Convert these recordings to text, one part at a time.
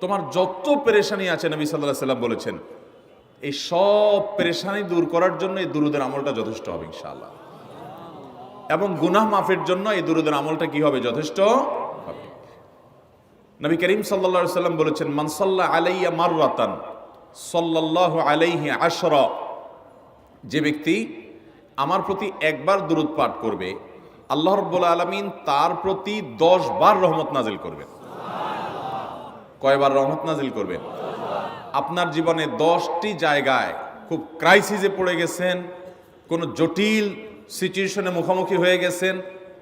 তোমার যত পেরেশানি আছে, নবী সাল্লাহ সাল্লাম বলেছেন, এই সব পেরেশানি দূর করার জন্য এই দুরুদের আমলটা যথেষ্ট হবে, ইনশাআল্লাহ। এবং গুনাহ মাফের জন্য এই দুরুদের আমলটা কি হবে? যথেষ্ট হবে। নবী করিম সাল্লা সাল্লাম বলেছেন মানসাল্লাহ আলাইয়া মাররাতান, সাল্লাল্লাহু আলাইহি আশরা। যে ব্যক্তি আমার প্রতি একবার দুরুদ পাঠ করবে, আল্লাহ রব্বুল আলমিন তার প্রতি দশ বার রহমত নাজিল করবেন। কয়বার রহমত নাজিল করবেন আপনার জীবনে দশটি জায়গায় খুব ক্রাইসিসে পড়ে গেছেন, কোনো জটিল সিচুয়েশনে মুখোমুখি হয়ে গেছেন,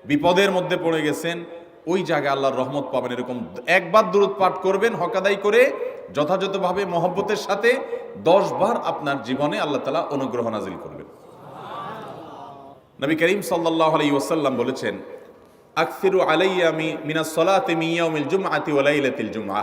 বিপদের মধ্যে পড়ে গেছেন, ওই জায়গায় আল্লাহর রহমত পাবেন এরকম একবার দূরত পাঠ করবেন, হকাদাই করে যথাযথভাবে মহব্বতের সাথে দশ বার আপনার জীবনে আল্লাহ তালা অনুগ্রহ নাজিল করবেন। নবী করিম সাল্লাহ আলাই ওসাল্লাম বলেছেন, আকসিরু আলাইয়া মি, মিনাস সলাতে মিয়াউমিল জুমআতি ওয়া লাইলাতিল জুমআ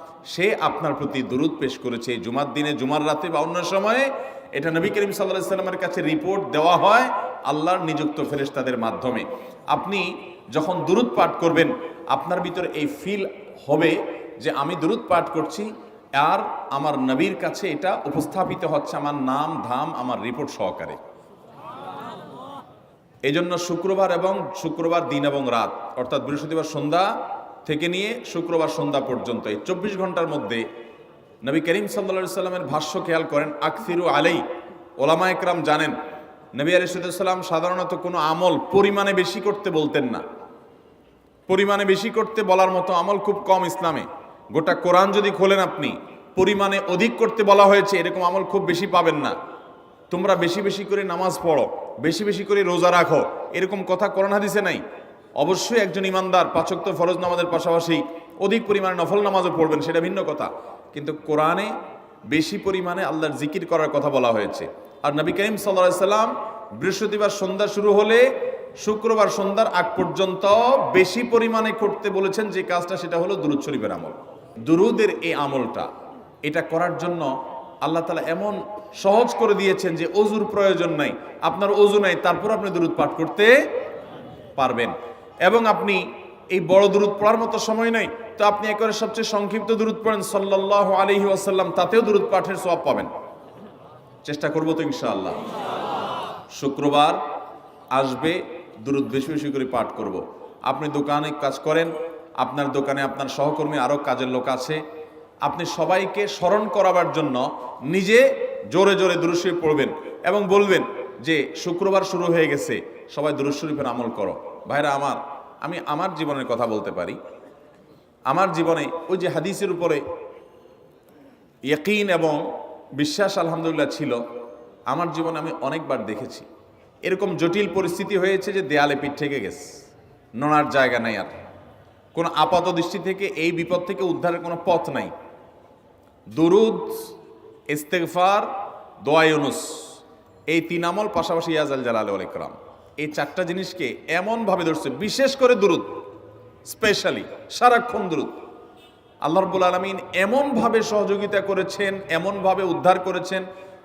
সে আপনার প্রতি দুরুদ পেশ করেছে। জুমার দিনে, জুমার রাতে বা অন্য সময়ে এটা নবী করিম সাল্লাহ সাল্লামের কাছে রিপোর্ট দেওয়া হয় আল্লাহর নিযুক্ত ফেরেশতাদের মাধ্যমে। আপনি যখন দুরুদ পাঠ করবেন, আপনার ভিতরে এই ফিল হবে যে আমি দুরুদ পাঠ করছি আর আমার নবীর কাছে এটা উপস্থাপিত হচ্ছে, আমার নাম, ধাম, আমার রিপোর্ট সহকারে। এই জন্য শুক্রবার এবং শুক্রবার দিন এবং রাত, অর্থাৎ বৃহস্পতিবার সন্ধ্যা থেকে নিয়ে শুক্রবার সন্ধ্যা পর্যন্ত। এই চব্বিশ ঘণ্টার মধ্যে নবী করিম সাল্লা সাল্লামের ভাষ্য খেয়াল করেন, আকসিরু আলাই। ওলামা একরাম জানেন, নবী আলিসাল্লাম সাধারণত কোনো আমল পরিমাণে বেশি করতে বলতেন না। পরিমাণে বেশি করতে বলার মতো আমল খুব কম ইসলামে। গোটা কোরআন যদি খোলেন আপনি, পরিমাণে অধিক করতে বলা হয়েছে, এরকম আমল খুব বেশি পাবেন না। তোমরা বেশি বেশি করে নামাজ পড়ো, বেশি বেশি করে রোজা রাখো, এরকম কথা কোরআন হাদিসে নাই। অবশ্যই একজন ইমানদার পাচক তো ফরজ নামাজের পাশাপাশি অধিক পরিমাণে নফল নামাজও পড়বেন, সেটা ভিন্ন কথা। কিন্তু কোরআনে বেশি পরিমাণে আল্লাহর জিকির করার কথা বলা হয়েছে। আর নবী করিম সাল্লা সাল্লাম বৃহস্পতিবার সন্ধ্যা শুরু হলে শুক্রবার সন্ধ্যার আগ পর্যন্ত বেশি পরিমাণে করতে বলেছেন, যে কাজটা সেটা হলো দুরুদ শরীফের আমল। দুরুদের এই আমলটা, এটা করার জন্য আল্লাহ তালা এমন সহজ করে দিয়েছেন যে অজুর প্রয়োজন নাই। আপনার অজু নাই, তারপর আপনি দূরত পাঠ করতে পারবেন। এবং আপনি এই বড় দূরত পড়ার মতো সময় নাই, তো আপনি একেবারে সবচেয়ে সংক্ষিপ্ত দূরত পড়েন সাল্লাহ আলহি আসাল্লাম তাতেও দূরত পাঠের সব পাবেন। চেষ্টা করব তো ইনশাআল্লাহ। শুক্রবার আসবে দূরত বেশি বেশি করে পাঠ করব। আপনি দোকানে কাজ করেন, আপনার দোকানে আপনার সহকর্মী আরও কাজের লোক আছে, আপনি সবাইকে স্মরণ করাবার জন্য নিজে জোরে জোরে দুরুশরীফ পড়বেন এবং বলবেন যে, শুক্রবার শুরু হয়ে গেছে, সবাই দুরুশরীফের আমল করো। ভাইরা, আমার, আমি আমার জীবনের কথা বলতে পারি। আমার জীবনে ওই যে হাদিসের উপরে ইয়কিন এবং বিশ্বাস আলহামদুলিল্লাহ ছিল, আমার জীবনে আমি অনেকবার দেখেছি। এরকম জটিল পরিস্থিতি হয়েছে যে দেয়ালে পিঠ থেকে গেছে, নোনার জায়গা নাই আর। কোনো আপাত দৃষ্টি থেকে এই বিপদ থেকে উদ্ধারের কোনো পথ নাই। দুরুদ, ইস্তেগফার দোয়ায়ুনুস এই তিন আমল পাশাপাশি ইয়াজাল জালাল ইকরাম। এই চারটা জিনিসকে এমনভাবে ধরছে, বিশেষ করে দুরুদ স্পেশালি সারাক্ষণ দুরুদ। আল্লাহ রব্বুল আলমিন এমনভাবে সহযোগিতা করেছেন, এমনভাবে উদ্ধার করেছেন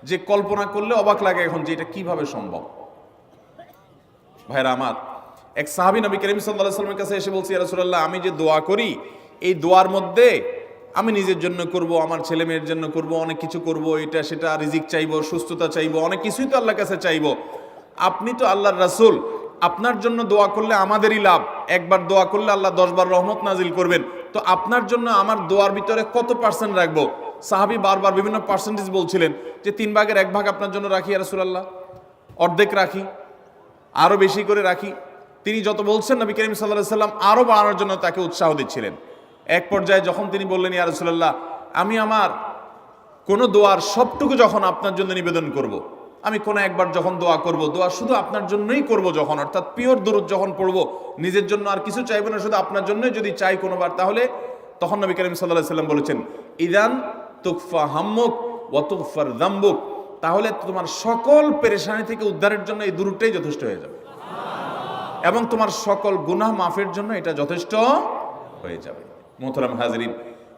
যে কল্পনা করলে অবাক লাগে এখন যে এটা কীভাবে সম্ভব। ভাইরা আমার, এক সাহাবী নবী করিম সাল্লামের কাছে এসে বলছি রাসূলুল্লাহ, আমি যে দোয়া করি, এই দোয়ার মধ্যে আমি নিজের জন্য করব, আমার ছেলে মেয়ের জন্য করব, অনেক কিছু করব, এটা সেটা রিজিক চাইব, সুস্থতা চাইব, অনেক কিছুই তো আল্লাহর কাছে চাইব। আপনি তো আল্লাহর রাসূল, আপনার জন্য দোয়া করলে আমাদেরই লাভ। একবার দোয়া করলে আল্লাহ দশবার রহমত নাজিল করবেন। তো আপনার জন্য আমার দোয়ার ভিতরে কত পার্সেন্ট রাখব? সাহাবী বারবার বিভিন্ন পার্সেন্টেজ বলছিলেন যে তিন ভাগের এক ভাগ আপনার জন্য রাখি রাসূলুল্লাহ। অর্ধেক রাখি আরও বেশি করে রাখি। তিনি যত বলছেন নবী করিম সাল্লাহ সাল্লাম আরও বাড়ানোর জন্য তাকে উৎসাহ দিচ্ছিলেন। এক পর্যায়ে যখন তিনি বললেন, ইয়া রাসূলুল্লাহ, আমি আমার কোনো দোয়ার সবটুকু যখন আপনার জন্য নিবেদন করব। আমি কোনো একবার যখন দোয়া করব, দোয়া শুধু আপনার জন্যই করব যখন, অর্থাৎ পিওর দূরত যখন পড়ব, নিজের জন্য আর কিছু চাইব না, শুধু আপনার জন্যই যদি চাই কোনোবার, তাহলে তখন নবী করিম সাল্লাহ সাল্লাম বলেছেন, ইদান তুকফা হাম্মুক ওয়াতুকফার দাম্বুক তাহলে তোমার সকল পেরেশানি থেকে উদ্ধারের জন্য এই দূরটাই যথেষ্ট হয়ে যাবে। এবং তোমার সকল গুনাহ মাফের জন্য এটা যথেষ্ট হয়ে যাবে। মোহতরাম হাজরিন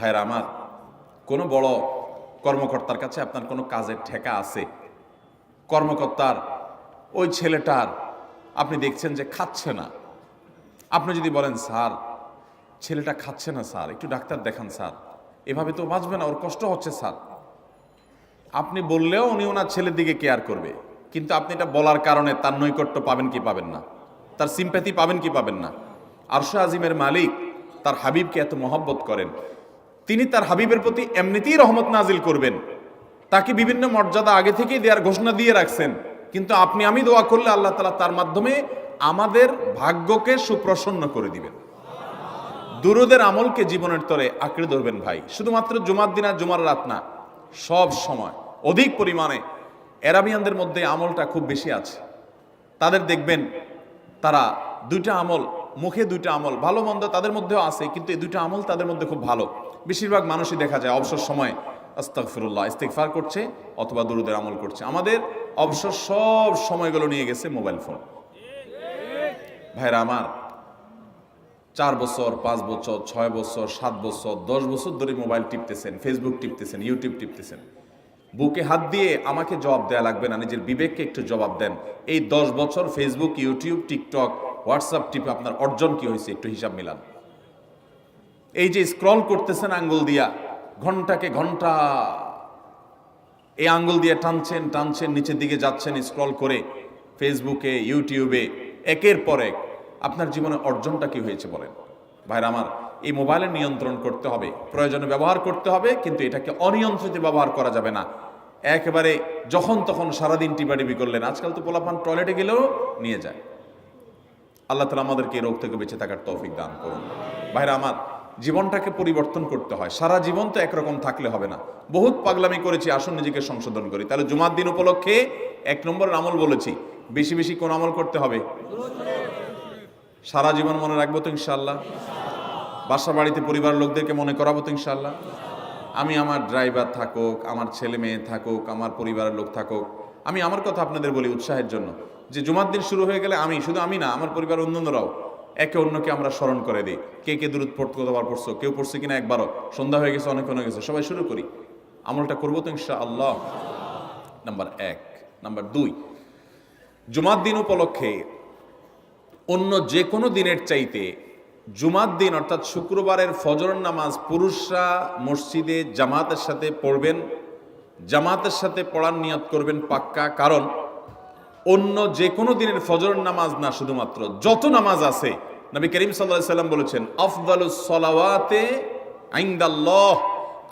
ভাইরা আমার, কোনো বড় কর্মকর্তার কাছে আপনার কোনো কাজের ঠেকা আছে? কর্মকর্তার, ওই ছেলেটার আপনি দেখছেন যে খাচ্ছে না। আপনি যদি বলেন, স্যার, ছেলেটা খাচ্ছে না, স্যার, একটু ডাক্তার দেখান, স্যার। এভাবে তো বাঁচবে না, ওর কষ্ট হচ্ছে, স্যার। আপনি বললেও উনি ওনার ছেলের দিকে কেয়ার করবে। কিন্তু আপনি এটা বলার কারণে তার নৈকট্য পাবেন কি পাবেন না? তার সিম্প্যাথি পাবেন কি পাবেন না? আরশা আজিমের মালিক, তার হাবিবকে এত মহব্বত করেন। তিনি তার হাবিবের প্রতি এমনিতেই রহমত নাজিল করবেন। তাকে বিভিন্ন মর্যাদা আগে থেকেই দেওয়ার ঘোষণা দিয়ে রাখছেন। কিন্তু আপনি আমি দোয়া করলে আল্লাহ তালা তার মাধ্যমে আমাদের ভাগ্যকে সুপ্রসন্ন করে দিবেন। দুরুদের আমলকে জীবনের তরে আঁকড়ে ধরবেন ভাই। শুধুমাত্র জুমার দিন আর জুমার রাত না, সব সময়, অধিক পরিমাণে এরাবিয়ানদের মধ্যে আমলটা খুব বেশি আছে। তাদের দেখবেন, তারা দুইটা আমল মুখে দুইটা আমল, ভালো মন্দ তাদের মধ্যেও আছে, কিন্তু এই দুইটা আমল তাদের মধ্যে খুব ভালো। বেশিরভাগ মানুষই দেখা যায় অবসর সময় আস্তাগফিরুল্লাহ, ইস্তেগফার করছে অথবা দুরুদের আমল করছে। আমাদের অবসর সব সময়গুলো নিয়ে গেছে মোবাইল ফোন। ভাইরা আমার, চার বছর, পাঁচ বছর, ছয় বছর, সাত বছর, দশ বছর ধরে মোবাইল টিপতেছেন ফেসবুক টিপতেছেন ইউটিউব টিপতেছেন। বুকে হাত দিয়ে আমাকে জবাব দেয়া লাগবে না, নিজের বিবেককে একটু জবাব দেন। এই দশ বছর ফেসবুক ইউটিউব টিকটক হোয়াটসঅ্যাপ টিপে আপনার অর্জন কি হয়েছে একটু হিসাব মিলান। এই যে স্ক্রল করতেছেন আঙ্গুল দিয়া, ঘন্টাকে ঘণ্টা, এই আঙ্গুল দিয়ে টানছেন টানছেন, নিচের দিকে যাচ্ছেন স্ক্রল করে ফেসবুকে ইউটিউবে একের পর এক আপনার জীবনে অর্জনটা কি হয়েছে বলেন। ভাইরা আমার, এই মোবাইলের নিয়ন্ত্রণ করতে হবে, প্রয়োজনে ব্যবহার করতে হবে, কিন্তু এটাকে অনিয়ন্ত্রিত ব্যবহার করা যাবে না। একেবারে যখন তখন সারাদিন টিপাটিপি করলেন, আজকাল তো পোলাপান টয়লেটে গেলেও নিয়ে যায়। আল্লাহ তালা আমাদেরকে এই রোগ থেকে বেঁচে থাকার তৌফিক দান করুন। ভাইরা, আমার জীবনটাকে পরিবর্তন করতে হয়। সারা জীবন তো একরকম থাকলে হবে না। বহুত পাগলামি করেছি, আসুন নিজেকে সংশোধন করি। তাহলে জুমার দিন উপলক্ষে এক নম্বরের আমল বলেছি, বেশি বেশি কোন আমল করতে হবে? সারা জীবন মনে রাখব তো ইনশাল্লাহ বাসা বাড়িতে পরিবার লোকদেরকে মনে করাবো তো ইনশাল্লাহ আমি আমার ড্রাইভার থাকুক, আমার ছেলে মেয়ে থাকুক, আমার পরিবারের লোক থাকুক, আমি আমার কথা আপনাদের বলি উৎসাহের জন্য। যে জুমার দিন শুরু হয়ে গেলে আমি, শুধু আমি না, আমার পরিবার অন্যান্যরাও একে অন্যকে আমরা স্মরণ করে দিই। কে কে দূরত পড়তে কতবার পড়ছো, কেউ পড়ছে কিনা একবারও। সন্ধ্যা হয়ে গেছে, অনেক হয়ে গেছে, সবাই শুরু করি। আমলটা করব তো ইনশা আল্লাহ নাম্বার এক। নাম্বার দুই। জুমার দিন উপলক্ষে অন্য যে কোনো দিনের চাইতে জুমার দিন, অর্থাৎ শুক্রবারের ফজর নামাজ পুরুষরা মসজিদে জামাতের সাথে পড়বেন। জামাতের সাথে পড়ার নিয়ত করবেন পাক্কা। কারণ অন্য যে কোনো দিনের ফজর নামাজ না শুধুমাত্র, যত নামাজ আছে, নবী করিম সাল্লাহ সাল্লাম বলেছেন, আফদালুস সলাওয়াতে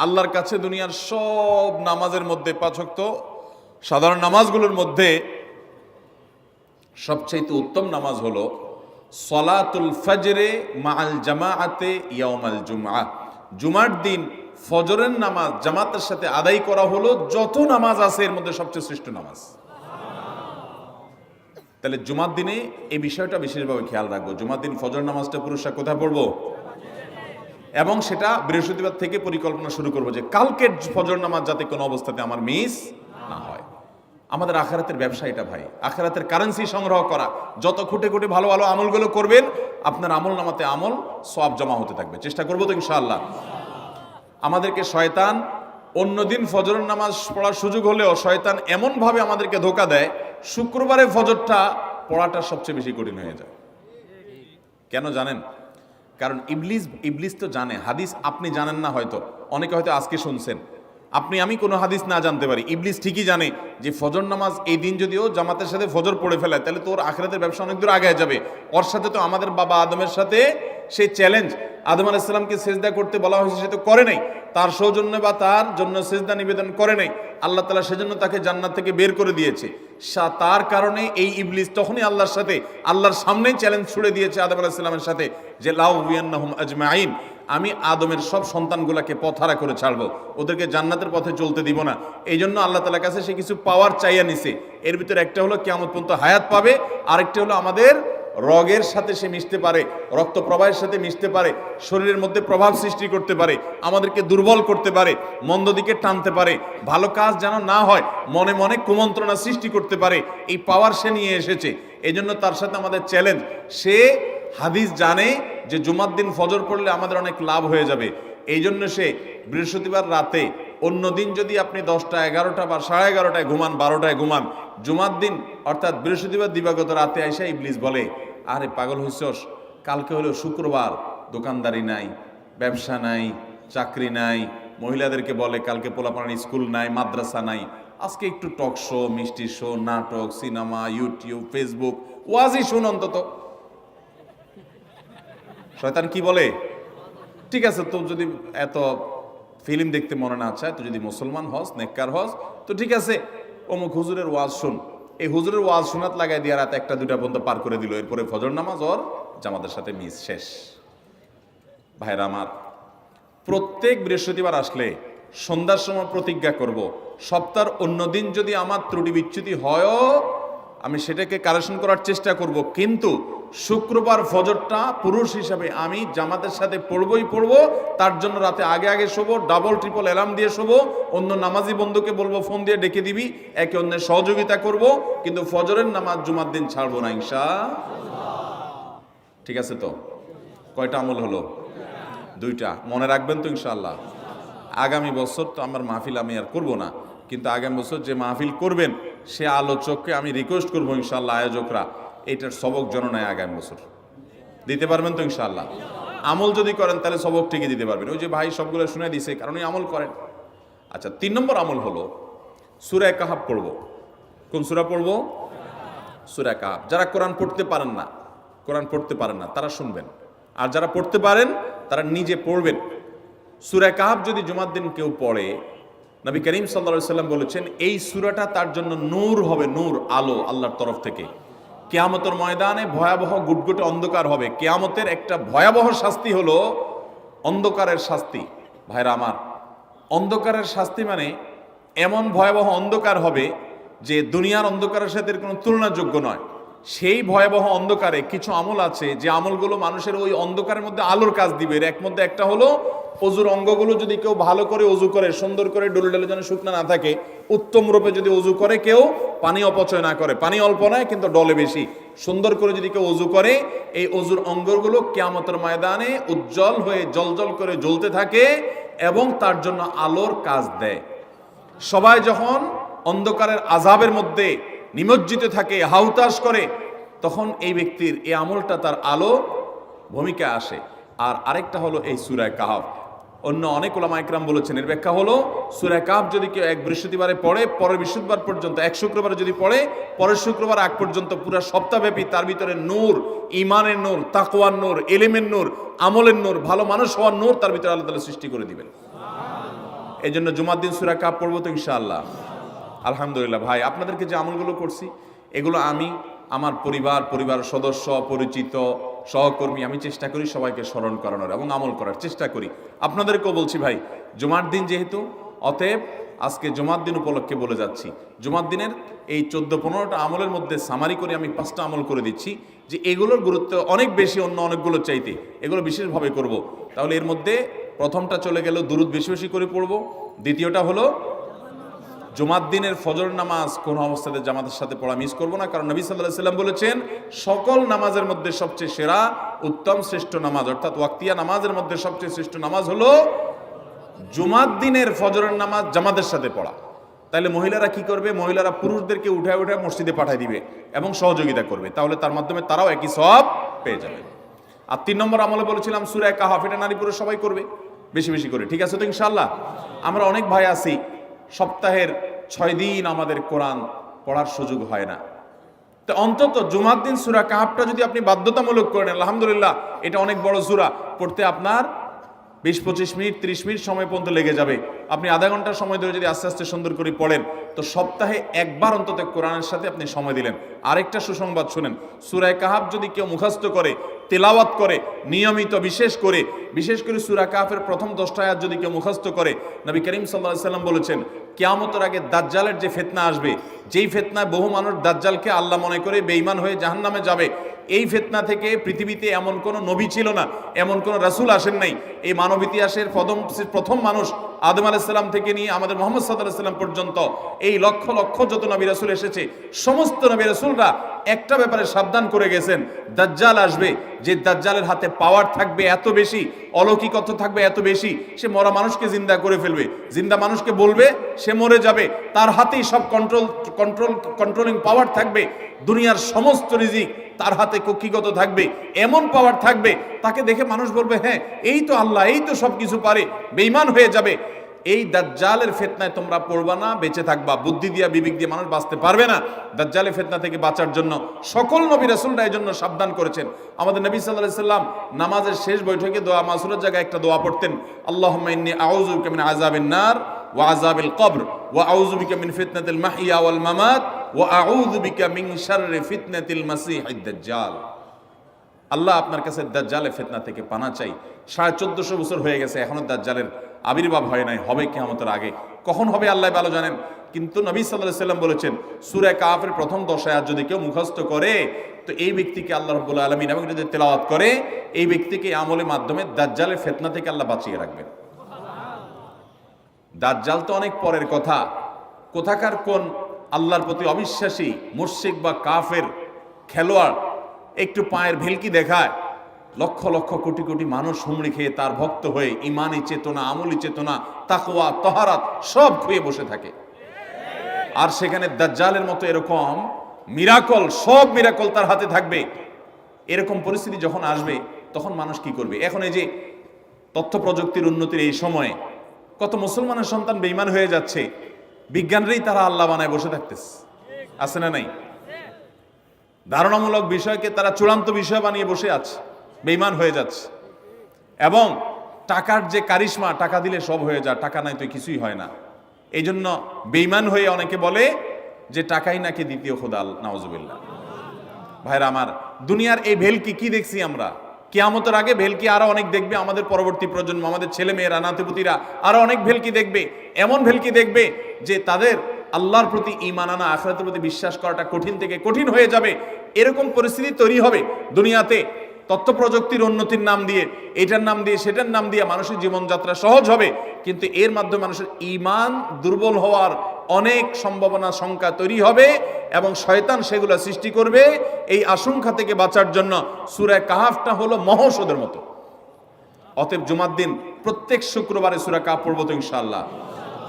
আল্লাহর কাছে দুনিয়ার সব নামাজের মধ্যে পাচক সাধারণ নামাজগুলোর মধ্যে সবচাইতে উত্তম নামাজ হলো সলাতুল ফজরে মাল জামাআতে ইয়াউমাল জুমআ জুমার দিন ফজরের নামাজ জামাতের সাথে আদায় করা হলো, যত নামাজ আছে এর মধ্যে সবচেয়ে শ্রেষ্ঠ নামাজ। তাহলে জুমার দিনে এই বিষয়টা বিশেষভাবে খেয়াল রাখব। জুমার দিন ফজর নামাজটা পুরুষরা কোথায় পড়ব? এবং সেটা বৃহস্পতিবার থেকে পরিকল্পনা শুরু করব যে কালকের ফজর নামাজ যাতে কোনো অবস্থাতে আমার মিস না হয়। আমাদের আখেরাতের ব্যবসা এটা ভাই। আখেরাতের কারেন্সি সংগ্রহ করা। যত খুঁটে খুঁটে ভালো ভালো আমলগুলো করবেন, আপনার আমল নামাতে আমল সব জমা হতে থাকবে। চেষ্টা করব তো ইনশাআল্লাহ। আমাদেরকে শয়তান অন্যদিন ফজরের নামাজ পড়ার সুযোগ হলেও শয়তান এমনভাবে আমাদেরকে ধোকা দেয় শুক্রবারে ফজরটা পড়াটা সবচেয়ে বেশি কঠিন হয়ে যায়। কেন জানেন? কারণ ইবলিস ইবলিস তো জানে, হাদিস আপনি জানেন না হয়তো, অনেকে হয়তো আজকে শুনছেন। আপনি, আমি কোনো হাদিস না জানতে পারি। ইবলিস ঠিকই জানে যে ফজর নামাজ এই দিন যদিও জামাতের সাথে ফজর পড়ে ফেলে তাহলে তোর আখরাতের ব্যবসা অনেক দূর আগে যাবে। ওর সাথে তো আমাদের বাবা আদমের সাথে সেই চ্যালেঞ্জ আদম আলাইসাল্লামকে সেজদা করতে বলা হয়েছে, সে তো করে নাই। তার সৌজন্য বা তার জন্য সেজদা নিবেদন করে নাই। আল্লাহ তালা সেজন্য তাকে জান্নাত থেকে বের করে দিয়েছে। তার কারণে এই ইবলিস তখনই আল্লাহর সাথে, আল্লাহর সামনেই চ্যালেঞ্জ ছুড়ে দিয়েছে আদম আলাহিসাল্লামের সাথে যে লাউ বিয়ান্নাহুম আজমাইন। আমি আদমের সব সন্তানগুলাকে পথারা করে ছাড়বো। ওদেরকে জান্নাতের পথে চলতে দিব না। এই জন্য আল্লাহ তালার কাছে সে কিছু পাওয়ার চাইয়া নিছে। এর ভিতরে একটা হলো কেমন পর্যন্ত হায়াত পাবে, আরেকটা হলো আমাদের রগের সাথে সে মিশতে পারে, রক্ত প্রবাহের সাথে মিশতে পারে, শরীরের মধ্যে প্রভাব সৃষ্টি করতে পারে, আমাদেরকে দুর্বল করতে পারে, মন্দ দিকে টানতে পারে, ভালো কাজ যেন না হয়, মনে মনে কুমন্ত্রণা সৃষ্টি করতে পারে, এই পাওয়ার সে নিয়ে এসেছে। এই জন্য তার সাথে আমাদের চ্যালেঞ্জ সে হাদিস জানে যে জুমার দিন ফজর পড়লে আমাদের অনেক লাভ হয়ে যাবে। এই জন্য সে বৃহস্পতিবার রাতে অন্য দিন যদি আপনি দশটা, এগারোটা বা সাড়ে এগারোটায় ঘুমান, বারোটায় ঘুমান, জুমার দিন অর্থাৎ বৃহস্পতিবার দিবাগত রাতে আইসা ইবলিস বলে, আরে পাগল হইছস, কালকে হলো শুক্রবার, দোকানদারি নাই, ব্যবসা নাই, চাকরি নাই, মহিলাদেরকে বলে কালকে পোলাপানার স্কুল নাই, মাদ্রাসা নাই, আজকে একটু টক শো, মিষ্টি শো, নাটক, সিনেমা, ইউটিউব, ফেসবুক, ওয়াজই শুন অন্তত। শয়তান কি বলে? ঠিক আছে, তো যদি এত ফিল্ম দেখতে মনে না চায়, তুই যদি মুসলমান হস, নেককার হস, তো ঠিক আছে, অমুক হুজুরের ওয়াজ শুন। এই হুজুরের ওয়াজ শোনাত লাগাই দিয়ে রাত একটা দুটা পর্যন্ত পার করে দিল। এরপরে ফজর নামাজ ওর জামাতের সাথে মিস শেষ। ভাইরা আমার, প্রত্যেক বৃহস্পতিবার আসলে সন্ধ্যার সময় প্রতিজ্ঞা করব। সপ্তাহের অন্য দিন যদি আমার ত্রুটি বিচ্যুতি হয়ও, আমি সেটাকে কারেকশন করার চেষ্টা করব। কিন্তু শুক্রবার ফজরটা পুরুষ হিসাবে আমি জামাতের সাথে পড়বই পড়ব, তার জন্য রাতে আগে আগে শোবো ডাবল ট্রিপল অ্যালার্ম দিয়ে শোবো, অন্য নামাজি বন্ধুকে বলব ফোন দিয়ে ডেকে দিবি, একে অন্যের সহযোগিতা করব, কিন্তু ফজরের নামাজ জুমার দিন ছাড়বো না ইনশা ঠিক আছে তো? কয়টা আমল হলো? দুইটা। মনে রাখবেন তো ইনশাল্লাহ আগামী বছর তো আমার মাহফিল আমি আর করব না, কিন্তু আগামী বছর যে মাহফিল করবেন, সে আলোচককে আমি রিকোয়েস্ট করব ইনশাল্লাহ আয়োজকরা। এটার সবক জননায় আগামী বছর। দিতে পারবেন তো ইনশাল্লাহ আমল যদি করেন, তাহলে সবক ঠিকই দিতে পারবেন। ওই যে ভাই সবগুলো শুনে দিছে, কারণ এই আমল করেন। আচ্ছা তিন নম্বর আমল হলো সুরায় কাহাব পড়ব। কোন সুরা পড়ব? সুরা কাহাব যারা কোরআন পড়তে পারেন না, কোরআন পড়তে পারেন না, তারা শুনবেন। আর যারা পড়তে পারেন, তারা নিজে পড়বেন। সুরা কাহাব যদি জুমার দিন কেউ পড়ে, নবী করিম সাল্লা সাল্লাম বলেছেন, এই সুরাটা তার জন্য নূর হবে, নূর, আলো আল্লাহর তরফ থেকে। কেয়ামতের ময়দানে ভয়াবহ গুটগুটে অন্ধকার হবে। কেয়ামতের একটা ভয়াবহ শাস্তি হলো অন্ধকারের শাস্তি। ভাইরা আমার, অন্ধকারের শাস্তি মানে এমন ভয়াবহ অন্ধকার হবে যে দুনিয়ার অন্ধকারের সাথে কোনো তুলনাযোগ্য নয়। সেই ভয়াবহ অন্ধকারে কিছু আমল আছে, যে আমলগুলো মানুষের ওই অন্ধকারের মধ্যে আলোর কাজ দিবে। এর এক মধ্যে একটা হলো, অজুর অঙ্গগুলো যদি কেউ ভালো করে অজু করে, সুন্দর করে ডলে ডলে যেন শুকনা না থাকে, উত্তম রূপে যদি অজু করে, কেউ পানি অপচয় না করে। পানি অল্প নয়, কিন্তু ডলে বেশি। সুন্দর করে যদি কেউ অজু করে, এই অজুর অঙ্গগুলো কেয়ামতের ময়দানে উজ্জ্বল হয়ে জলজল করে জ্বলতে থাকে এবং তার জন্য আলোর কাজ দেয়। সবাই যখন অন্ধকারের আজাবের মধ্যে নিমজ্জিত থাকে হাউতাস করে, তখন এই ব্যক্তির এই আমলটা তার আলো ভূমিকা আসে। আর আরেকটা হলো এই সুরায় কাহাব অন্য অনেক ওলামা একরাম বলেছেন, এর ব্যাখ্যা হলো সুরায় কাহাব যদি কেউ এক বৃহস্পতিবারে পড়ে, পরের বৃহস্পতিবার পর্যন্ত, এক শুক্রবারে যদি পড়ে, পরের শুক্রবার আগ পর্যন্ত পুরো সপ্তাহব্যাপী তার ভিতরে নূর ইমানের নূর, তাকওয়ার নূর, এলেমের নূর, আমলের নূর, ভালো মানুষ হওয়ার নূর তার ভিতরে আল্লাহ তালা সৃষ্টি করে দিবেন। এই জন্য জুমার দিন সুরা কাপ পড়ব তো ইনশাআল্লাহ। আলহামদুলিল্লাহ ভাই, আপনাদেরকে যে আমলগুলো করছি, এগুলো আমি আমার পরিবার পরিবার সদস্য, পরিচিত, সহকর্মী, আমি চেষ্টা করি সবাইকে স্মরণ করানোর এবং আমল করার চেষ্টা করি। আপনাদেরকেও বলছি ভাই, জুমার দিন যেহেতু, অতএব আজকে জুমার দিন উপলক্ষে বলে যাচ্ছি, জুমার দিনের এই চোদ্দ পনেরোটা আমলের মধ্যে সামারি করে আমি পাঁচটা আমল করে দিচ্ছি, যে এগুলোর গুরুত্ব অনেক বেশি অন্য অনেকগুলো চাইতে, এগুলো বিশেষভাবে করব। তাহলে এর মধ্যে প্রথমটা চলে গেল, দুরুদ বেশি বেশি করে পড়ব, দ্বিতীয়টা হলো জুমার দিনের ফজর নামাজ কোন অবস্থাতে জামাতের সাথে পড়া মিস করব না, কারণ নবী সাল্লাহ সাল্লাম বলেছেন, সকল নামাজের মধ্যে সবচেয়ে সেরা, উত্তম শ্রেষ্ঠ নামাজ, অর্থাৎ ওয়াক্তিয়া নামাজের মধ্যে সবচেয়ে শ্রেষ্ঠ নামাজ হলো জুমার দিনের ফজরের নামাজ জামাতের সাথে পড়া। তাহলে মহিলারা কি করবে? মহিলারা পুরুষদেরকে উঠায় উঠায় মসজিদে পাঠায় দিবে এবং সহযোগিতা করবে। তাহলে তার মাধ্যমে তারাও একই সব পেয়ে যাবে। আর তিন নম্বর আমলে বলেছিলাম, সুরে কাহাফ এটা নারী পুরুষ সবাই করবে। বেশি বেশি করে। ঠিক আছে তো ইনশাল্লাহ আমরা অনেক ভাই আছি, সপ্তাহের ছয় দিন আমাদের কোরআন পড়ার সুযোগ হয় না। তো অন্তত জুমার দিন সুরা কাহাবটা যদি আপনি বাধ্যতামূলক করেন আলহামদুলিল্লাহ, এটা অনেক বড় সুরা। পড়তে আপনার বিশ, পঁচিশ মিনিট, ত্রিশ মিনিট সময় পর্যন্ত লেগে যাবে। আপনি আধা ঘণ্টার সময় ধরে যদি আস্তে আস্তে সুন্দর করে পড়েন, তো সপ্তাহে একবার অন্তত কোরআনের সাথে আপনি সময় দিলেন। আরেকটা সুসংবাদ শুনেন, সুরায় কাহাব যদি কেউ মুখস্থ করে, তেলাওয়াত করে, নিয়মিত বিশেষ করে বিশেষ করে সুরা কাহাফের প্রথম দশটা যদি কেউ মুখস্থ করে, নবী করিম সাল্লাহ সাল্লাম বলেছেন কেয়ামতের আগে দাজ্জালের যে ফেতনা আসবে, যেই ফেতনায় বহু মানুষ দাজ্জালকে আল্লাহ মনে করে বেইমান হয়ে জাহান্নামে যাবে এই ফেতনা থেকে পৃথিবীতে এমন কোনো নবী ছিল না, এমন কোনো রাসুল আসেন নাই। এই মানব ইতিহাসের প্রথম প্রথম মানুষ আদম আলাইসাল্লাম থেকে নিয়ে আমাদের মোহাম্মদ সাল্লাম পর্যন্ত এই লক্ষ লক্ষ যত নবী রাসুল এসেছে, সমস্ত নবী রাসুলরা একটা ব্যাপারে সাবধান করে গেছেন, দাজ্জাল আসবে। যে দাজ্জালের হাতে পাওয়ার থাকবে এত বেশি, অলৌকিকত্ব থাকবে এত বেশি, সে মরা মানুষকে জিন্দা করে ফেলবে। জিন্দা মানুষকে বলবে, সে মরে যাবে। তার হাতেই সব কন্ট্রোল কন্ট্রোল কন্ট্রোলিং পাওয়ার থাকবে। দুনিয়ার সমস্ত রিজিক তার হাতে কক্ষিগত থাকবে, এমন পাওয়ার থাকবে, তাকে দেখে মানুষ বলবে হ্যাঁ এই তো আল্লাহ, এই তো সব কিছু পারে বেইমান হয়ে যাবে। এই দাজ্জালের ফেতনায় তোমরা পড়বা না, বেঁচে থাকবা, বুদ্ধি দিয়া, বিবেক দিয়ে মানুষ বাঁচতে পারবে না। দাজ্জালের ফেতনা থেকে বাঁচার জন্য সকল নবী রাসূলরা এই জন্য সাবধান করেছেন। আমাদের নবী আলাইহি সাল্লাম নামাজের শেষ বৈঠকে দোয়া, মাসুরের জায়গায় একটা দোয়া পড়তেন আল্লাহ ইন্নী আউযু বিকা মিন নার। ওয়া আযাবিল কবর, ওয়া আউযু বিকা মিন ফিতনাতিল মাহইয়া ওয়াল মামাত, ওয়া আউযু বিকা মিন শাররি ফিতনাতিল আল্লাহ আপনার কাছে দাজ্জালের ফেতনা থেকে পানা চাই। সাড়ে চোদ্দশো বছর হয়ে গেছে, এখনও দাজ্জালের আবির্ভাব হয় নাই, হবে কেমতের আগে। কখন হবে আল্লাহ ভালো জানেন? কিন্তু নবী সাল্লাহ সাল্লাম বলেছেন, সুরে কাফের প্রথম দশায় আর যদি কেউ মুখস্থ করে, তো এই ব্যক্তিকে আল্লাহ রব্বুল আলমিন, এবং যদি তেলাওয়াত করে, এই ব্যক্তিকে আমলের মাধ্যমে দাজ্জালের ফেতনা থেকে আল্লাহ বাঁচিয়ে রাখবেন। দাজ্জাল তো অনেক পরের কথা। কোথাকার কোন আল্লাহর প্রতি অবিশ্বাসী মুর্শিক বা কাফের খেলোয়াড় একটু পায়ের ভেলকি দেখায়, লক্ষ লক্ষ কোটি কোটি মানুষ হুমড়ি খেয়ে তার ভক্ত হয়ে ইমানি চেতনা, আমলি চেতনা, তাকওয়া, তহারাত সব খুয়ে বসে থাকে। আর সেখানে দাজ্জালের মতো এরকম মিরাকল, সব মিরাকল তার হাতে থাকবে। এরকম পরিস্থিতি যখন আসবে, তখন মানুষ কি করবে? এখন এই যে তথ্য প্রযুক্তির উন্নতির এই সময়ে কত মুসলমানের সন্তান বেইমান হয়ে যাচ্ছে, বিজ্ঞানরেই তারা আল্লাহ বানায় বসে থাকতেছে। আছে না নাই? ধারণামূলক বিষয়কে তারা চূড়ান্ত বিষয় বানিয়ে বসে আছে বেইমান হয়ে যাচ্ছে। এবং টাকার যে কারিশমা, টাকা দিলে সব হয়ে যায়, টাকা নাই তো কিছুই হয় না। এই জন্য বেইমান হয়ে অনেকে বলে যে, টাকাই নাকি দ্বিতীয় খোদাল নওয়াজুবিল্লাহ ভাইরা আমার, দুনিয়ার এই ভেলকি কি দেখছি আমরা? কেয়ামতের আগে ভেলকি আরও অনেক দেখবে আমাদের পরবর্তী প্রজন্ম, আমাদের ছেলে মেয়েরা, নাতিপুতিরা আরও অনেক ভেলকি দেখবে, এমন ভেলকি দেখবে যে তাদের আল্লাহর প্রতি ইমান আনা, আখরাতের প্রতি বিশ্বাস করাটা কঠিন থেকে কঠিন হয়ে যাবে। এরকম পরিস্থিতি তৈরি হবে দুনিয়াতে। তথ্য প্রযুক্তির উন্নতির নাম দিয়ে, এটার নাম দিয়ে, সেটার নাম দিয়ে মানুষের জীবনযাত্রা সহজ হবে। কিন্তু এর মাধ্যমে মানুষের ইমান দুর্বল হওয়ার অনেক সম্ভাবনা সংখ্যা তৈরি হবে এবং শয়তান সেগুলো সৃষ্টি করবে এই আশঙ্কা থেকে বাঁচার জন্য সুরায় কাহাফটা হলো মহৌষধের মতো। অতএব জুমার দিন প্রত্যেক শুক্রবারে সুরা কাপ পড়ব তো ইনশাআল্লাহ।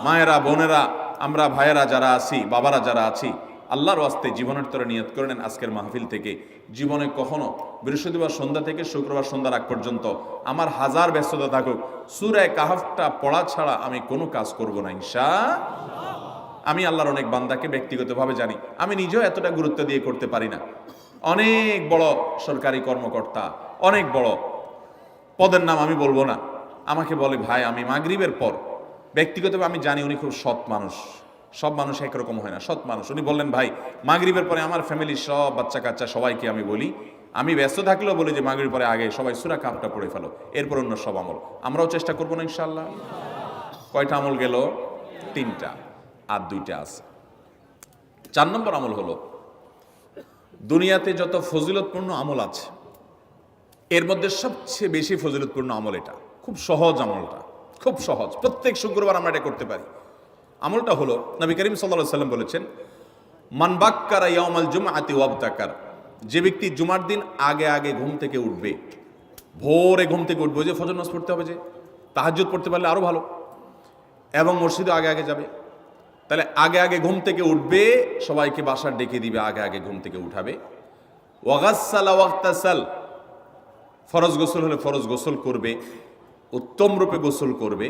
মায়েরা, বোনেরা, আমরা ভাইয়েরা যারা আছি, বাবারা যারা আছি আল্লাহর ওয়াস্তে জীবনের তরে নিয়ত করে নেন আজকের মাহফিল থেকে। জীবনে কখনো বৃহস্পতিবার সন্ধ্যা থেকে শুক্রবার সন্ধ্যার আগ পর্যন্ত আমার হাজার ব্যস্ততা থাকুক। সুরায় কাহাফটা পড়া ছাড়া আমি কোনো কাজ করব না ইনশা আমি আল্লাহর অনেক বান্দাকে ব্যক্তিগতভাবে জানি। আমি নিজেও এতটা গুরুত্ব দিয়ে করতে পারি না। অনেক বড় সরকারি কর্মকর্তা, অনেক বড়। পদের নাম আমি বলব না। আমাকে বলে, ভাই, আমি মাগরিবের পর। ব্যক্তিগতভাবে আমি জানি উনি খুব সৎ মানুষ। সব মানুষ একরকম হয় না, সৎ মানুষ। উনি বললেন, ভাই, মাগরিবের পরে আমার ফ্যামিলির সব বাচ্চা কাচ্চা সবাইকে আমি বলি, আমি ব্যস্ত থাকলেও বলি যে মাগরিবের পরে আগে সবাই সুরা কাপটা পড়ে ফেলো, এরপর অন্য সব আমল। আমরাও চেষ্টা করব না ইনশাল্লাহ কয়টা আমল গেল? তিনটা, আর দুইটা আছে। চার নম্বর আমল হলো, দুনিয়াতে যত ফজিলতপূর্ণ আমল আছে, এর মধ্যে সবচেয়ে বেশি ফজিলতপূর্ণ আমল এটা। খুব সহজ আমলটা, খুব সহজ। প্রত্যেক শুক্রবার আমরা এটা করতে পারি। আমলটা হলো, নবী করিম সাল্লাহ সাল্লাম বলেছেন মানবাক্কার ইয়ামাল জুমা আতি ওয়াবতাকার যে ব্যক্তি জুমার দিন আগে আগে ঘুম থেকে উঠবে, ভোরে ঘুম থেকে উঠবে যে ফজর নামাজ পড়তে হবে যে, তাহাজ্জুদ পড়তে পারলে আরও ভালো, এবং মসজিদে আগে আগে যাবে, তাহলে আগে আগে ঘুম থেকে উঠবে, সবাইকে বাসার ডেকে দিবে, আগে আগে ঘুম থেকে উঠাবে। ওয়াগাসালা ওয়াক্তাসাল ফরজ গোসল হলে ফরজ গোসল করবে, উত্তম রূপে গোসল করবে,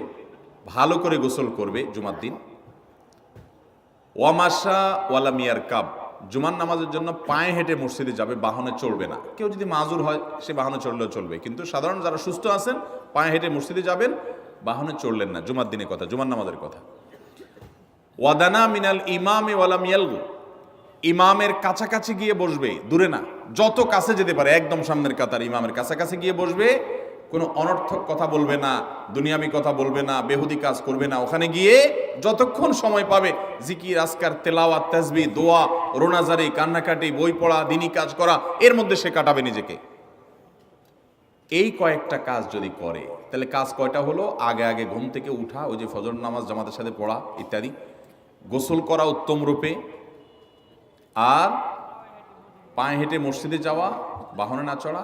ভালো করে গোসল করবে জুমার দিন। ওয়ামাশা ওয়ালা মিয়ার কাব জুমার নামাজের জন্য পায়ে হেঁটে মসজিদে যাবে, বাহনে চলবে না। কেউ যদি মাজুর হয়, সে বাহনে চললেও চলবে। কিন্তু সাধারণ যারা সুস্থ আছেন, পায়ে হেঁটে মসজিদে যাবেন, বাহনে চললেন না। জুমার দিনের কথা, জুমার নামাজের কথা। ওয়াদানা মিনাল ইমামে ওয়ালা মিয়ালগু ইমামের কাছাকাছি গিয়ে বসবে, দূরে না। যত কাছে যেতে পারে, একদম সামনের কাতার ইমামের কাছাকাছি গিয়ে বসবে কোনো অনর্থক কথা বলবে না, দুনিয়াবি কথা বলবে না, বেহুদি কাজ করবে না। ওখানে গিয়ে যতক্ষণ সময় পাবে, জিকির আসকার তেলাওয়া তাসবি দোয়া, রোনাজারি, কান্নাকাটি, বই পড়া দিনই কাজ করা, এর মধ্যে সে কাটাবে নিজেকে। এই কয়েকটা কাজ যদি করে, তাহলে কাজ কয়টা হলো? আগে আগে ঘুম থেকে উঠা, ওই যে ফজর নামাজ জামাতের সাথে পড়া, ইত্যাদি। গোসল করা উত্তম রূপে। আর পায়ে হেঁটে মসজিদে যাওয়া, বাহনে না চড়া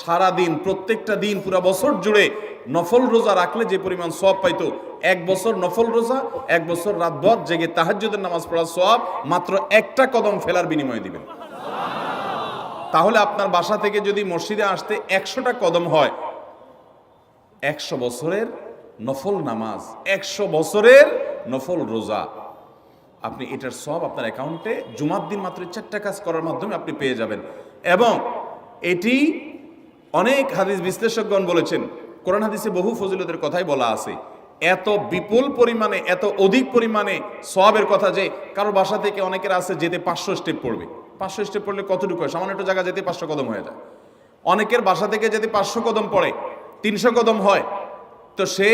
সারা দিন প্রত্যেকটা দিন, পুরা বছর জুড়ে নফল রোজা রাখলে যে পরিমাণ সব পাইতো, এক বছর নফল রোজা, এক বছর রাত রাতভর জেগে তাহাজ্জুদের নামাজ পড়া সব মাত্র একটা কদম ফেলার বিনিময়ে দিবেন। তাহলে আপনার বাসা থেকে যদি মসজিদে আসতে একশোটা কদম হয়, একশো বছরের নফল নামাজ, একশো বছরের নফল রোজা, আপনি এটার সব আপনার অ্যাকাউন্টে জুমার দিন মাত্র চারটা কাজ করার মাধ্যমে আপনি পেয়ে যাবেন। এবং এটি অনেক হাদিস বিশ্লেষকগণ বলেছেন, কোরআন হাদিসে বহু ফজিলতের কথাই বলা আছে। এত বিপুল পরিমাণে, এত অধিক পরিমাণে সবের কথা যে কারও বাসা থেকে অনেকের আছে যেতে পাঁচশো স্টেপ পড়বে। পাঁচশো স্টেপ পড়লে কতটুকু হয়? সামান্য একটু জায়গা যেতে পাঁচশো কদম হয়ে যায়। অনেকের বাসা থেকে যেতে পাঁচশো কদম পড়ে, তিনশো কদম হয়। তো সে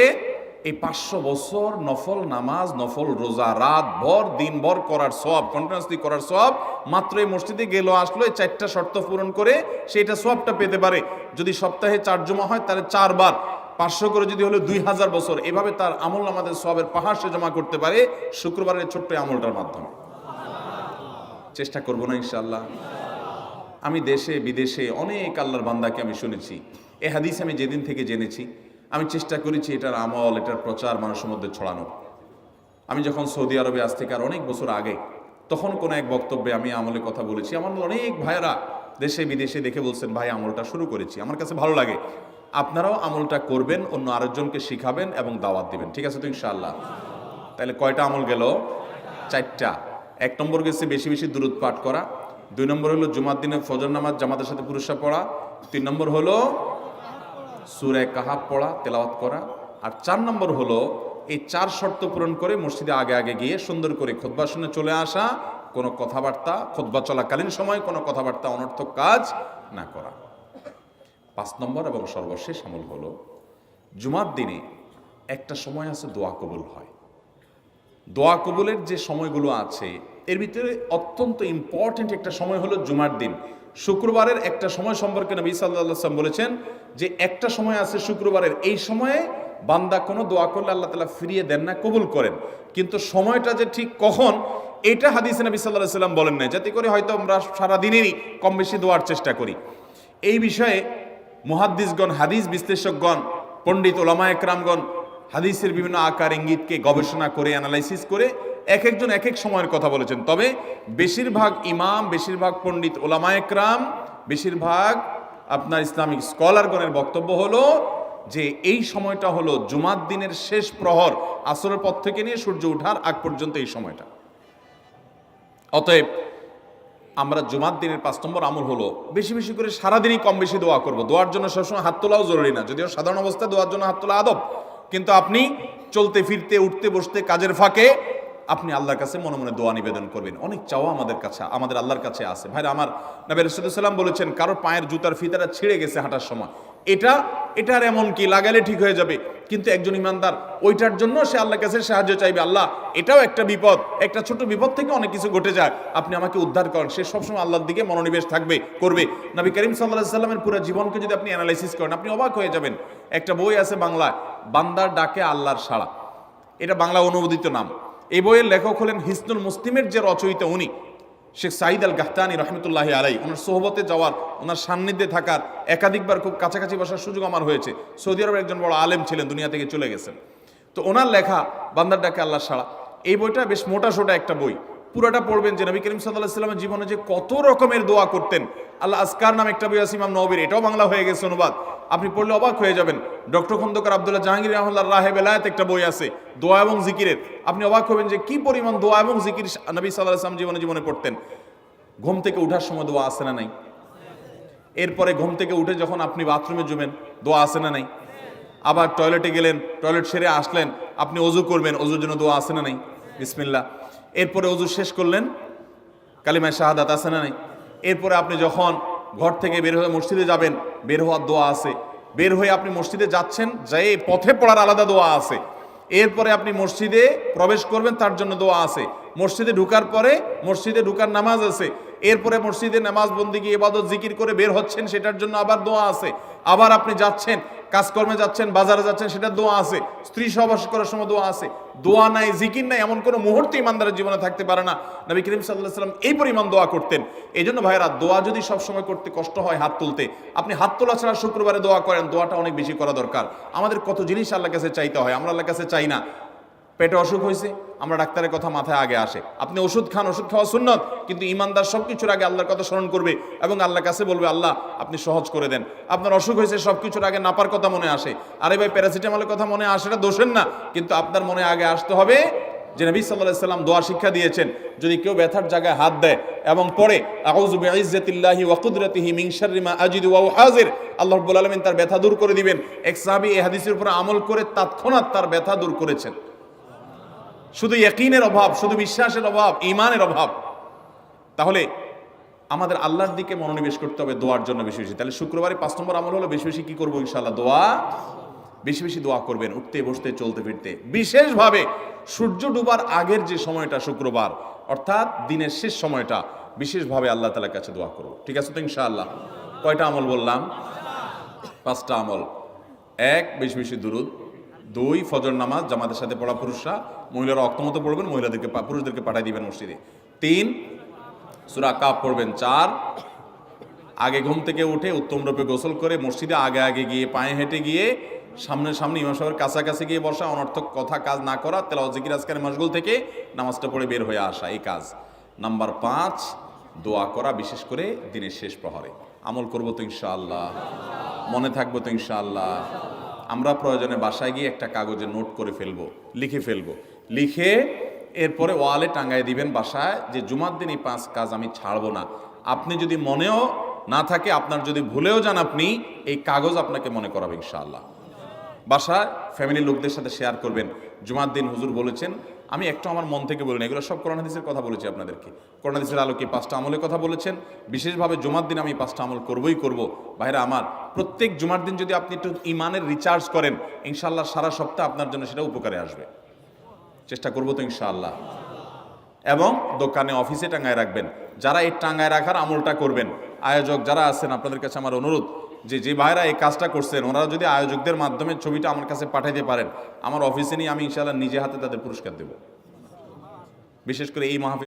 এই পাঁচশো বছর নফল নামাজ, নফল রোজা, রাত ভর, দিন ভর করার সব কন্টিনিউসলি করার সব মাত্র এই মসজিদে গেল, আসলো, এই চারটা শর্ত পূরণ করে সেটা সবটা পেতে পারে। যদি সপ্তাহে চার জমা হয়, তাহলে চারবার। পাঁচশো করে যদি হলো দুই হাজার বছর, এভাবে তার আমল আমাদের সবের পাহাড় সে জমা করতে পারে শুক্রবারের ছোট্ট আমলটার মাধ্যমে। চেষ্টা করব না ইনশাল্লাহ আমি দেশে, বিদেশে অনেক আল্লাহর বান্দাকে আমি শুনেছি। এ হাদিস আমি যেদিন থেকে জেনেছি। আমি চেষ্টা করেছি এটার আমল, এটার প্রচার মানুষের মধ্যে ছড়ানো আমি যখন সৌদি আরবে আজ থেকে আর অনেক বছর আগে, তখন কোন এক বক্তব্যে আমি আমলের কথা বলেছি। আমার অনেক ভাইয়েরা দেশে বিদেশে দেখে বলছেন, ভাই, আমলটা শুরু করেছি। আমার কাছে ভালো লাগে। আপনারাও আমলটা করবেন, অন্য আরেকজনকে শিখাবেন এবং দাওয়াত দিবেন। ঠিক আছে তো ইনশাআল্লাহ? তাহলে কয়টা আমল গেল? চারটা। এক নম্বর গেছে বেশি বেশি দূরত পাঠ করা। দুই নম্বর হলো জুমার দিনে ফজর নামাজ জামাতের সাথে পুরস্কার পড়া। তিন নম্বর হলো সুরে কাহাব পড়া, তেলাওয়াত করা। আর চার নম্বর হলো, এই চার শর্ত পূরণ করে মসজিদে আগে আগে গিয়ে সুন্দর করে খোদবা শুনে চলে আসা, কোনো কথাবার্তা, খোদবা চলাকালীন সময় কোনো কথাবার্তা অনর্থক কাজ না করা। পাঁচ নম্বর এবং সর্বশেষ আমল হলো, জুমার দিনে একটা সময় আছে দোয়া কবুল হয়। দোয়া কবুলের যে সময়গুলো আছে, এর ভিতরে অত্যন্ত ইম্পর্ট্যান্ট একটা সময় হলো জুমার দিন। শুক্রবারের একটা সময় সম্পর্কে নবী সাল্লাম বলেছেন যে একটা সময় আছে শুক্রবারের, এই সময়ে বান্দা কোনো দোয়া করলে আল্লাহ তালা ফিরিয়ে দেন না, কবুল করেন। কিন্তু সময়টা যে ঠিক কখন, এটা হাদিস নবী সাল্লাহ সাল্লাম বলেন না যাতে করে হয়তো আমরা সারাদিনেরই কম বেশি দোয়ার চেষ্টা করি। এই বিষয়ে মুহাদ্দিসগণ, হাদিস বিশ্লেষকগণ, পণ্ডিত ওলামা একরামগণ হাদিসের বিভিন্ন আকার, ইঙ্গিতকে গবেষণা করে, অ্যানালাইসিস করে এক একজন এক এক সময়ের কথা বলেছেন। তবে বেশিরভাগ ইমাম, বেশিরভাগ পণ্ডিত ওলামা একরাম, বেশিরভাগ আপনার ইসলামিক স্কলারগণের বক্তব্য হলো যে এই সময়টা হলো জুমার দিনের শেষ প্রহর, আসরের পর থেকে নিয়ে সূর্য ওঠার আগ পর্যন্ত এই সময়টা। অতএব আমরা জুমার দিনের পাঁচ নম্বর আমল হলো বেশি বেশি করে সারাদিনই কম বেশি দোয়া করব। দোয়ার জন্য সবসময় হাত তোলাও জরুরি না। যদিও সাধারণ অবস্থায় দোয়ার জন্য হাত তোলা আদব, কিন্তু আপনি চলতে, ফিরতে, উঠতে, বসতে, কাজের ফাঁকে আপনি আল্লাহর কাছে মনে মনে দোয়া নিবেদন করবেন। অনেক চাওয়া আমাদের কাছে, আমাদের আল্লাহর কাছে আছে। ভাইরা, আমার নবী রসুলাম বলেছেন, কারও পায়ের জুতার ফিতাটা ছিঁড়ে গেছে হাঁটার সময়। এটা এটার এমন কি? লাগালে ঠিক হয়ে যাবে। কিন্তু একজন ইমানদার, ওইটার জন্য সে আল্লাহর কাছে সাহায্য চাইবে। আল্লাহ, এটাও একটা বিপদ। একটা ছোট বিপদ থেকে অনেক কিছু ঘটে যায়। আপনি আমাকে উদ্ধার করেন। সে সবসময় আল্লাহর দিকে মনোনিবেশ থাকবে, করবে। নবী করিম সাল্লাহ সাল্লামের পুরো জীবনকে যদি আপনি অ্যানালাইসিস করেন, আপনি অবাক হয়ে যাবেন। একটা বই আছে বাংলায়, বান্দার ডাকে আল্লাহর সাড়া। এটা বাংলা অনুমোদিত নাম। এই বইয়ের লেখক হলেন হিসনুল মুসলিমের যে রচয়িতা উনি, শেখ সাইদ আল গাহতানি রহমতুল্লাহ আলাই ওনার সোহবতে যাওয়ার, ওনার সান্নিধ্যে থাকার, একাধিকবার খুব কাছাকাছি বসার সুযোগ আমার হয়েছে। সৌদি আরবের একজন বড় আলেম ছিলেন, দুনিয়া থেকে চলে গেছেন। তো ওনার লেখা, বান্দার ডাকে আল্লাহ সাড়া, এই বইটা বেশ মোটা সোটা একটা বই। পুরোটা পড়বেন যে নবী করিম সাল্লাহ সাল্লামের জীবনে যে কত রকমের দোয়া করতেন। আল্লাহ আসকার নাম একটা বই আছে ইমাম নবীর এটাও বাংলা হয়ে গেছে অনুবাদ। আপনি পড়লে অবাক হয়ে যাবেন। ডক্টর খন্দকার আবদুল্লাহ জাহাঙ্গীর রহমুল্লাহ রাহে বেলায়ত একটা বই আছে, দোয়া এবং জিকিরের। আপনি অবাক হবেন যে কি পরিমাণ দোয়া এবং জিকির নবী সাল্লাহ আসলাম জীবনে জীবনে পড়তেন। ঘুম থেকে উঠার সময় দোয়া আসে না নাই? এরপরে ঘুম থেকে উঠে যখন আপনি বাথরুমে জমেন, দোয়া আসে না নাই? আবার টয়লেটে গেলেন, টয়লেট সেরে আসলেন, আপনি অজু করবেন, অজুর জন্য দোয়া আসে না নাই? বিসমিল্লা এরপরে অজু শেষ করলেন, কালিমায় শাহাদাত আছে না নাই? এরপরে আপনি যখন ঘর থেকে বের হয়ে মসজিদে যাবেন, বের হওয়ার দোয়া আছে। বের হয়ে আপনি মসজিদে যাচ্ছেন যাই পথে পড়ার আলাদা দোয়া আছে। এরপরে আপনি মসজিদে প্রবেশ করবেন, তার জন্য দোয়া আছে। মসজিদে ঢুকার পরে মসজিদে ঢুকার নামাজ আছে। এরপরে মসজিদে নামাজ বন্দিগি এবাদত জিকির করে বের হচ্ছেন, সেটার জন্য আবার দোয়া আছে। আবার আপনি যাচ্ছেন, কাজকর্মে যাচ্ছেন, বাজারে যাচ্ছেন সেটার দোয়া আছে। স্ত্রী সহবাস করার সময় দোয়া আছে। দোয়া নাই, জিকির নাই, এমন কোনো মুহূর্ত ইমানদারের জীবনে থাকতে পারে না। নবী করিম সাল্লাহ সাল্লাম এই পরিমাণ দোয়া করতেন। এই জন্য ভাইরা দোয়া যদি সবসময় করতে কষ্ট হয় হাত তুলতে, আপনি হাত তোলা ছাড়া শুক্রবারে দোয়া করেন, দোয়াটা অনেক বেশি করা দরকার। আমাদের কত জিনিস আল্লাহর কাছে চাইতে হয়, আমরা আল্লাহর কাছে চাই না। পেটে অসুখ হয়েছে, আমরা ডাক্তারের কথা মাথায় আগে আসে। আপনি ওষুধ খান, ওষুধ খাওয়া সুন্নত, কিন্তু ইমানদার সব কিছুর আগে আল্লাহর কথা স্মরণ করবে এবং আল্লাহর কাছে বলবে, আল্লাহ, আপনি সহজ করে দেন। আপনার অসুখ হয়েছে সব কিছুর আগে নাপার কথা মনে আসে। আরে ভাই, প্যারাসিটামলের কথা মনে আসে, এটা দোষের না। কিন্তু আপনার মনে আগে আসতে হবে যে নবী সাল্লাহ সাল্লাম দোয়া শিক্ষা দিয়েছেন, যদি কেউ ব্যথার জায়গায় হাত দেয় এবং পরে আউযু বিইজ্জাতিল্লাহি ওয়া কুদরাতিহি মিন শাররি মা আজিদু ওয়া হাজির। আল্লাহ রাব্বুল আলামিন তার ব্যথা দূর করে দিবেন। এক সাহাবী এই হাদিসের উপর আমল করে তৎক্ষণাৎ তার ব্যথা দূর করেছেন। শুধু ইয়াকিনের অভাব, শুধু বিশ্বাসের অভাব ইমানের অভাব। তাহলে আমাদের আল্লাহর দিকে মনোনিবেশ করতে হবে দোয়ার জন্য বেশি বেশি। তাহলে শুক্রবারে পাঁচ নম্বর আমল হলো বেশি বেশি কি করব ইনশাল্লাহ দোয়া। বেশি বেশি দোয়া করবেন, উঠতে, বসতে, চলতে, ফিরতে। বিশেষভাবে সূর্য ডুবার আগের যে সময়টা শুক্রবার, অর্থাৎ দিনের শেষ সময়টা, বিশেষভাবে আল্লাহ তালার কাছে দোয়া করব। ঠিক আছে তো ইনশাআল্লাহ? কয়টা আমল বললাম? পাঁচটা আমল। এক, বেশি বেশি দুরুদ। দুই ফজর নামাজ, জামাতের সাথে পড়া পুরুষরা, মহিলারা অক্তমতো পড়বেন, মহিলাদেরকে পুরুষদেরকে পাঠিয়ে দিবেন মসজিদে। তিন, সুরা কাপ পড়বেন। চার, আগে ঘুম থেকে উঠে উত্তম রূপে গোসল করে মসজিদে আগে আগে গিয়ে পায়ে হেঁটে গিয়ে সামনে সামনে ইমাম সাহেবের কাছাকাছি গিয়ে বসা, অনর্থক কথা, কাজ না করা তেলাও জিকির আজকের মশগুল থেকে নামাজটা পড়ে বের হয়ে আসা, এই কাজ। নাম্বার পাঁচ, দোয়া করা, বিশেষ করে দিনের শেষ প্রহরে। আমল করব তো ইনশাআল্লাহ, মনে থাকব তো ইনশাআল্লাহ। আমরা প্রয়োজনে বাসায় গিয়ে একটা কাগজে নোট করে ফেলব, লিখে ফেলব। লিখে এরপরে ওয়ালে টাঙ্গায় দিবেন বাসায় যে, জুমার দিন এই পাঁচ কাজ আমি ছাড়বো না। আপনি যদি মনেও না থাকে, আপনার যদি ভুলেও যান আপনি, এই কাগজ আপনাকে মনে করাবে ইনশাআল্লাহ। বাসায় ফ্যামিলির লোকদের সাথে শেয়ার করবেন। জুমার দিন হুজুর বলেছেন আমি একটু আমার মন থেকে বলিনি এগুলো সব কোরআন হাদিসের কথা বলেছি আপনাদেরকে। কোরআন হাদিসের আলোকে পাঁচটা আমলের কথা বলেছেন? বিশেষভাবে জুমার দিন আমি পাঁচটা আমল করবই করব। ভাইরা আমার, প্রত্যেক জুমার দিন যদি আপনি একটু ইমানের রিচার্জ করেন ইনশাল্লাহ সারা সপ্তাহ আপনার জন্য সেটা উপকারে আসবে। চেষ্টা করব তো ইনশাআল্লাহ। এবং দোকানে, অফিসে টাঙ্গায় রাখবেন। যারা এই টাঙ্গায় রাখার আমলটা করবেন, আয়োজক যারা আছেন, আপনাদের কাছে আমার অনুরোধ যে যে ভাইরা এই কাজটা করছেন, ওনারা যদি আয়োজকদের মাধ্যমে ছবিটা আমার কাছে পাঠাইতে পারেন, আমার অফিসে নিয়ে আমি ইনশাল্লাহ নিজে হাতে তাদের পুরস্কার দেব। বিশেষ করে এই মাহফিল